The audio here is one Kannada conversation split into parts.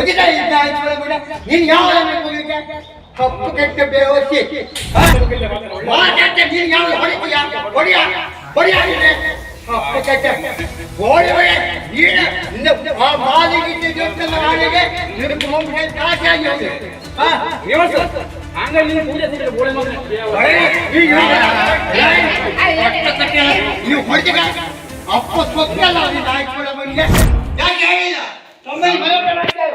ಹೋಗಿದ್ದ ಇದ್ದ ಆಯ್ತು ಬಿಡ ನೀನ್ ಯಾವ ಹೋಗಿದ್ದೆ ಕಪ್ಪು ಕೆಟ್ಟ ಬೇವಸಿ ಮಾತಾಡ್ತೆ ನೀನ್ ಯಾವ ಹೊಡಿತೀಯ ಹೊಡಿಯ ಹೊಡಿಯಾಗಿದೆ ಕಪ್ಪು ಕೆಟ್ಟ ಗೋಳಿ ಹೊಡೆ ನೀನು ನಿನ್ನ ಆ ಮಾಲಿಗಿದ್ದ ಜೊತೆಲ್ಲ ಹಾಳೆಗೆ ನಿನ್ನ ಕೊಂಬೆ ಕಾಸಾಗಿ ಹೋಗಿ ಹಾ ನೀವು ಸರ್ ಹಂಗ ನೀನು ಪೂಜೆ ಸಿಕ್ಕರೆ ಗೋಳೆ ಮಗನೇ ನೀವು ಹೊಡಿತೀಗ ಅಪ್ಪ ಸೊತ್ತಲ್ಲ ನೀನು ಆಯ್ತು ಬಿಡ ಬಂದೆ ಯಾಕೆ ಹೇಳಿಲ್ಲ ಮಾಡ್ತಾರೆ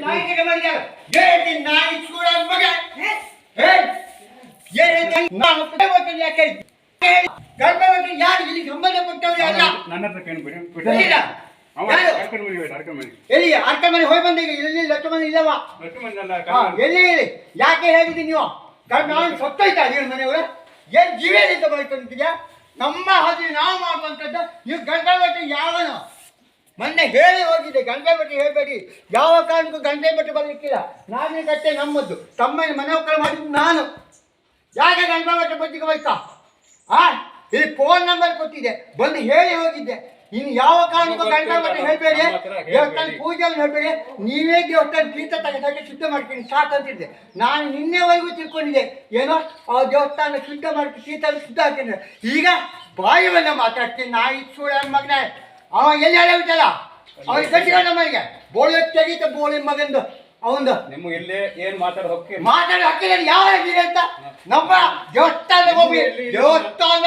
ನಾಯಿ ಕಡೆ ಮಾಡಿದ್ದಾರೆ ಏ ನಾಯಿ ಚೂಡ ಮಗ ಹೇ ಏನ್ ನಾನು ಹೋಗ್ತೀನಿ ಯಾಕೆ ಗರ್ಭವತಿ ಯಾರು ಇಲ್ಲಿ ಸಂಬಂಧಪಟ್ಟವ್ರು ಅಲ್ಲ ನನ್ನ ಹತ್ರ ಕೇಳ್ಬಿಡಿ ಇಲ್ಲ. ಎಲ್ಲಿ ಅರ್ಕ ಮನೆ ಹೋಗಿ ಬಂದೆ ಇಲ್ಲಿ ಎಲ್ಲಿ ಲಕ್ಷ ಮನೆ ಇಲ್ಲವಾ ಎಲ್ಲಿ ಎಲ್ಲಿ ಯಾಕೆ ಹೇಳಿದ್ರಿ ನೀವು ನಾನು ಸತ್ತೋಯ್ತಾ ನೀವು ಮನೆಯವರು ಏನ್ ಜೀವೇಲಿಂದ ಬೈಕೊಂಡಿದ್ಯಾ ನಮ್ಮ ಹಾಗೆ ನಾವು ಮಾಡುವಂಥದ್ದು ನೀವು ಗರ್ಭವತಿ ಯಾವನು ಮೊನ್ನೆ ಹೇಳಿ ಹೋಗಿದೆ ಗಂಗಾವತಿ ಹೇಳಬೇಡಿ. ಯಾವ ಕಾರಣಕ್ಕೂ ಗಂಗಾವತಿ ಬರಲಿಕ್ಕಿಲ್ಲ. ನಾನೇ ಕಟ್ಟೆ ನಮ್ಮದ್ದು. ತಮ್ಮನ ಮನೆ ಒಕ್ಕಲು ಮಾಡಿದ್ದು ನಾನು. ಯಾಕೆ ಗಂಗಾವತಿ ಬದ್ದಿಗೆ ಹೋಯ್ತಾ? ಆ? ಇಲ್ಲಿ ಫೋನ್ ನಂಬರ್ ಕೊಟ್ಟಿದೆ ಬಂದು ಹೇಳಿ ಹೋಗಿದ್ದೆ. ಇನ್ನು ಯಾವ ಕಾರಣಕ್ಕೂ ಗಂಗಾವತಿ ಹೇಳ್ಬೇಡಿ ದೇವಸ್ಥಾನ ಪೂಜೆಯನ್ನು ಹೇಳ್ಬೇಡಿ. ನೀವೇ ದೇವಸ್ಥಾನ ತೀರ್ಥ ತಗೊಂಡಾಗ ಶುದ್ಧ ಮಾಡ್ತೀನಿ ಸಾಕು ಅಂತಿದ್ದೆ ನಾನು ನಿನ್ನೆವರೆಗೂ ತಿಳ್ಕೊಂಡಿದ್ದೆ. ಏನೋ ಆ ದೇವಸ್ಥಾನ ಶುದ್ಧ ಮಾಡ್ತೀನಿ ಶೀತ ಶುದ್ಧ ಹಾಕಿದ್ರೆ. ಈಗ ಬಾಯಿವನ್ನ ಮಾತಾಡ್ತೀನಿ. ನಾಯಿ ಚೂಡ ಮಗನ. ಅವ ಎಲ್ಲಿ ಹೇಳಬಿಟ್ಟಲ್ಲ ಅವನಿಗೆ ಕಟ್ಟಿಕೊಂಡ ಮನೆಗೆ ಬೋಳಿ ತೆಗೀತ ಬೋಳಿ ಮಗಂದು. ಅವಂದು. ನಿಮ್ಮ ಇಲ್ಲೇ ಏನ್ ಮಾತಾಡೋ ಹೊಕ್ಕೆ ಮಾತಾಡಿ ಹಕ್ಕಿಲ್ಲ ಯಾವ ಇದೆ ಅಂತ? ನಮ್ಮ ದೇವಸ್ಥಾನ ಹೋಗಿ ದೇವಸ್ಥಾನ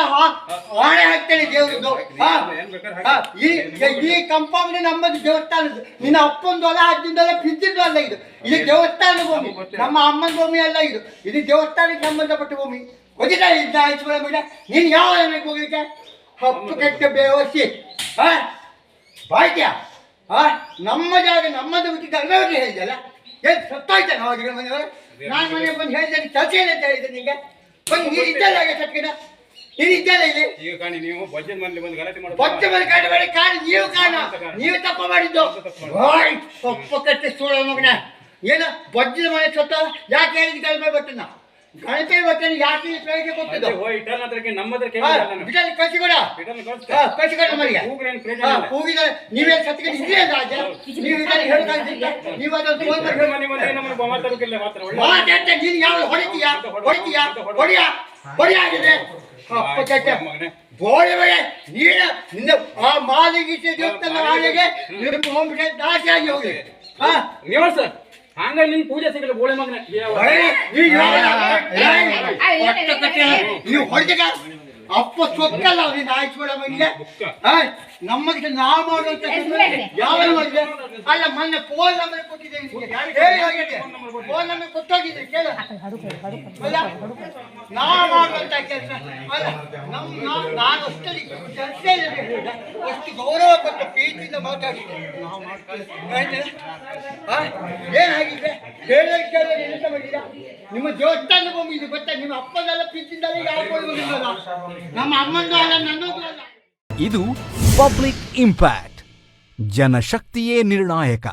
ಹಾಣೆ ಹಾಕ್ತೇನೆ ದೇವ್ರದ್ದು. ಹಾ. ಈ ಈ ಕಂಪೌಂಡ್ ನಮ್ಮದು ದೇವಸ್ಥಾನದ ನಿನ್ನ ಅಪ್ಪಂದು ಅಲ್ಲ ಅಜ್ಜಿಂದಲ್ಲ ಬಿದ್ದಿದ್ದು ಅಲ್ಲ ಇದು. ಇದು ದೇವಸ್ಥಾನದ ಭೂಮಿ. ನಮ್ಮ ಅಮ್ಮನ ಭೂಮಿ ಅಲ್ಲ ಇದು. ಇದು ದೇವಸ್ಥಾನಕ್ಕೆ ಸಂಬಂಧಪಟ್ಟ ಭೂಮಿ. ಗೊತ್ತಿಲ್ಲ ಇದ್ದ ಆಯ್ತು ನೀನು ಯಾವ ಹೋಗ್ಲಿಕ್ಕೆ? ಹಪ್ಪು ಕೆಟ್ಟ ಬೇವಸಿ ಹಾ ನಮ್ಮ ಜಾಗ ನಮ್ಮದು ಬಿಟ್ಟು ಹೇಳಿದೆ ಹೇಳಿದಲ್ಲ ಏನು ಸತ್ತಾಯ್ತಾನ ನಾವು ಮನೆಯವರು? ನಾನು ಮನೆಗೆ ಬಂದು ಹೇಳಿದ್ದೇನೆ ಕೆಲಸ ಏನಂತ ಅಂತ ಹೇಳಿದ್ದೆ ನಿಂಗೆ. ಬಂದು ನೀನು ಇದ್ದಲ್ಲ ಹಾಗೆ ಸತ್ಕಿನ ನೀನು ಇದ್ದಲ್ಲ ಇಲ್ಲಿ ಈಗ ಕಾಣಿ ನೀವು ಮಾಡಿ ಮನೇಲಿ ಬಂದು ಗಲಾಟೆ ಮಾಡಿ ಕಾಣ ನೀವು ಕಾಣ. ನೀವು ತಪ್ಪ ಮಾಡಿದ್ದು. ಸೊಪ್ಪು ಕಟ್ಟಿ ಸೂಳ ಮಗನ. ಏನ? ಬಜ್ಜದ ಮನೆ ಸತ್ತ? ಯಾಕೆ ಹೇಳಿದ್ ಬಟ್ಟೆ ಬರ್ತನ ಗಣಪತಿ ಬರ್ತನ ಯಾಕೆ ಈ ಪ್ರಯೋಗ ಕೊಟ್ಟಿದ್ದು? ಅದೇ ಹೋಯ್ ಇಟ್ಟಲ್ಲ ಹತ್ರಕ್ಕೆ ನಮ್ಮ ಹತ್ರ ಹಾ, ಕೇಳಿಲ್ಲ ನಾನು ಬಿಡಲ್ಲಿ ಕಳಿಸಿಕೊಡ ಇಟ್ಟಲ್ಲಿ ಕಳ್ಸ್ತೆ. ಹಾ, ಕಳಿಸಿಕೊಡ ಮನೆಗೆ. ಕೂಗ್ರೇನ್ ಪ್ರಯೋಜನ ಹಾ, ಇಲ್ಲ. ಕೂಗಿದರೆ ನೀವೇ ಸತ್ಕೊಂಡು ಇದೆಯಾ ರಾಜ? ನೀವು ಇದನ್ನು ಹೇಳ್ಕೊಂಡಿದ್ದೆ ನೀವು ಅದನ್ನು ಫೋನ್ ಮಾಡಿ. ಮನೆ ಮನೆ ನಮ್ಮನ್ನ ಮಾತಾಡೋಕಿಲ್ಲ ಮಾತ್ರ ಒಳ್ಳೆ ಮಾತಾಡ್ತಾ ನೀನು ಯಾವ ಹೊಡಿತೀಯ? ಹೊಡಿತೀಯ? ಹೊಡಿಯ? ಹೊಡಿಯಾಗಿದೆ ಅಪ್ಪ ಕೆಟ್ಟ ಮಗನೇ. ಗೋಳಿ ಬಗೆ ನೀನು ನಿನ್ನ ಆ ಮಾಲಿಗೆ ದೇವಸ್ಥಾನ ಹಾಳೆಗೆ ನಿನ್ನ ಹೋಗ್ಬಿಟ್ಟೆ ನಾಶಾಗಿ ಹೋಗಿ. ಹಾ? ನೀವು ಸರ್ ಹಂಗ ನಿನ್ ಪೂಜೆ ಸಿಗಲ್ಲ ಗೋಳೆ ಮಗನೇ ಯಾವ- ನೀವು ಹೊಡೆದ ಅಪ್ಪ ಸೊಕ್ಕಲ್ಲ ಅವ್ರಿಂದ ಆಯ್ಸ್ಬೇಡ ಬಂದೆ ನಮಗೆ ನಾವು ಮಾಡುವಂತ ಯಾವ ಮಾಡಿದೆ? ಅಲ್ಲ ಮೊನ್ನೆ ಫೋನ್ ನಂಬರ್ ಕೊಟ್ಟಿದ್ದೆ ಫೋನ್ ನಂಬರ್ ಕೊಟ್ಟೋಗಿದ್ದೆ ಕೇಳು. ಅಲ್ಲ ನಾವು ಮಾಡುವಂತ ಕೆಲಸ. ಅಲ್ಲ ನಮ್ ನಾನು ಅಷ್ಟೇ ಕೆಲಸ ಅಷ್ಟು ಗೌರವ ಕೊಟ್ಟು ಪ್ರೀತಿಯಿಂದ ಮಾತಾಡಿದ್ದೆ. ನಾವು ಮಾಡ್ಕೊಳ್ಳಿ ಏನಾಗಿದೆ? ಹೇಳಿ ಕೇಳಿ. ನಿಮ್ಮ ದೇವಸ್ಥಾನ ಭೂಮಿ ಇದು ಗೊತ್ತಾ ನಿಮ್ಮ ಅಪ್ಪನೆಲ್ಲ ಪ್ರೀತಿಯಿಂದಲೇ ಯಾವ ನಮ್ಮ ಅಮ್ಮಂದು ಅಲ್ಲ, ನನ್ನದು ಅಲ್ಲ. ಇದು ಪಬ್ಲಿಕ್ ಇಂಪ್ಯಾಕ್ಟ್. ಜನಶಕ್ತಿಯೇ ನಿರ್ಣಾಯಕ.